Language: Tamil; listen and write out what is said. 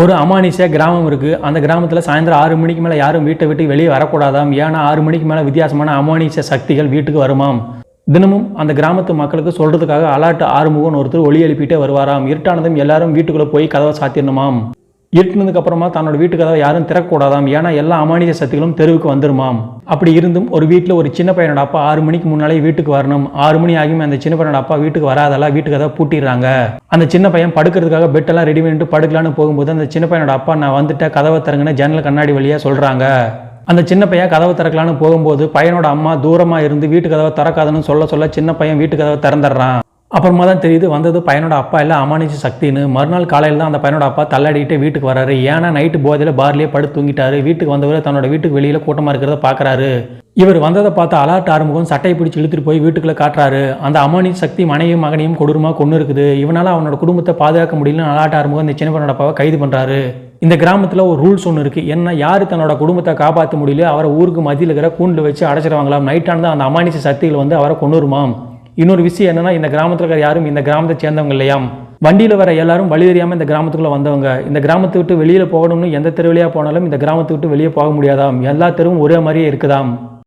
ஒரு அமானிஷ கிராமம் இருக்குது அந்த கிராமத்தில் சாயந்தரம் ஆறு மணிக்கு மேலே யாரும் வீட்டை விட்டு வெளியே வரக்கூடாதாம். ஏன்னா ஆறு மணிக்கு மேலே வித்தியாசமான அமானிஷ சக்திகள் வீட்டுக்கு வருமாம். தினமும் அந்த கிராமத்து மக்களுக்கு சொல்கிறதுக்காக அலாட்டு ஆறுமுகன் ஒருத்தர் ஒளி எழுப்பிட்டே வருவாராம். இருட்டானதும் எல்லாரும் வீட்டுக்குள்ளே போய் கதவை சாத்திடணுமாம் இருட்டினதுக்கு அப்புறமா தன்னோட வீட்டு யாரும் திறக்கக்கூடாதாம்? ஏன்னா எல்லா அமானிய சக்திகளும் தெருவுக்கு வந்துருமாம். அப்படி இருந்தும் ஒரு வீட்டில் ஒரு சின்ன பையனோட அப்பா ஆறு மணிக்கு முன்னாலே வீட்டுக்கு வரணும். ஆறு மணி ஆகியும் அந்த சின்ன பையனோட அப்பா வீட்டுக்கு வராதெல்லாம் வீட்டுக்கு கதவை பூட்டிடுறாங்க. அந்த சின்ன பையன் படுக்கிறதுக்காக பெட்டெல்லாம் ரெடி பண்ணிட்டு படுக்கலான்னு போகும்போது அந்த சின்ன பையனோட அப்பா நான் வந்துட்டேன் கதவை திறங்கன்னு ஜன்னல் கண்ணாடி வழியாக சொல்கிறாங்க அந்த சின்ன பையன் கதவை திறக்கலான்னு போகும்போது பையனோட அம்மா தூரமாக இருந்து வீட்டு கதவை திறக்காதுன்னு சொல்ல சொல்ல சின்ன பையன் வீட்டு கதவை திறந்துடுறான். அப்புறமா தான் தெரியுது வந்தது பையனோட அப்பா இல்லை அமானுஷ சக்தின்னு. மறுநாள் காலையில் தான் அந்த பையனோட அப்பா தள்ளாடிட்டு வீட்டுக்கு வராரு. ஏன்னா நைட்டு போதையில் பார்லேயே படுத்து தூங்கிட்டாரு. வீட்டுக்கு வந்தவர் தன்னோட வீட்டுக்கு வெளியில் கூட்டமாக இருக்கிறத பார்க்குறாரு இவர் வந்ததை பார்த்து அலாட் ஆரம்பம் சட்டையை பிடிச்சி இழுத்துட்டு போய் வீட்டுக்குள்ளே காட்டுறாரு. அந்த அமானிஷ் சக்தி மனையும் மகனையும் கொடூரமாக கொண்டு இருக்குது. இவனால் அவனோட குடும்பத்தை பாதுகாக்க முடியலன்னு அலாட் ஆரம்பம் இந்த சின்ன பையனோட அப்பாவை கைது பண்ணுறாரு இந்த கிராமத்தில் ஒரு ரூல்ஸ் ஒன்று இருக்குது என்ன யார் தன்னோட குடும்பத்தை காப்பாற்ற முடியல? அவரை ஊருக்கு மதியில் இருக்கிற கூண்டில் வச்சு அடைச்சிருவாங்களாம். நைட்டானது அந்த அமானிஷ சக்திகள் வந்து அவரை கொண்டு வருமாம் இன்னொரு விஷயம் என்னன்னா இந்த கிராமத்தில் இருக்கிற யாரும் இந்த கிராமத்தை சேர்ந்தவங்க இல்லையாம் வண்டியில் வர எல்லாரும் வழி தெரியாமல் இந்த கிராமத்துக்குள்ளே வந்தவங்க. இந்த கிராமத்தை விட்டு வெளியில் போகணும்னு எந்த தெருவிலையாக போனாலும் இந்த கிராமத்தை விட்டு வெளியே போக முடியாதாம். எல்லா தெருவும் ஒரே மாதிரியே இருக்குதாம்.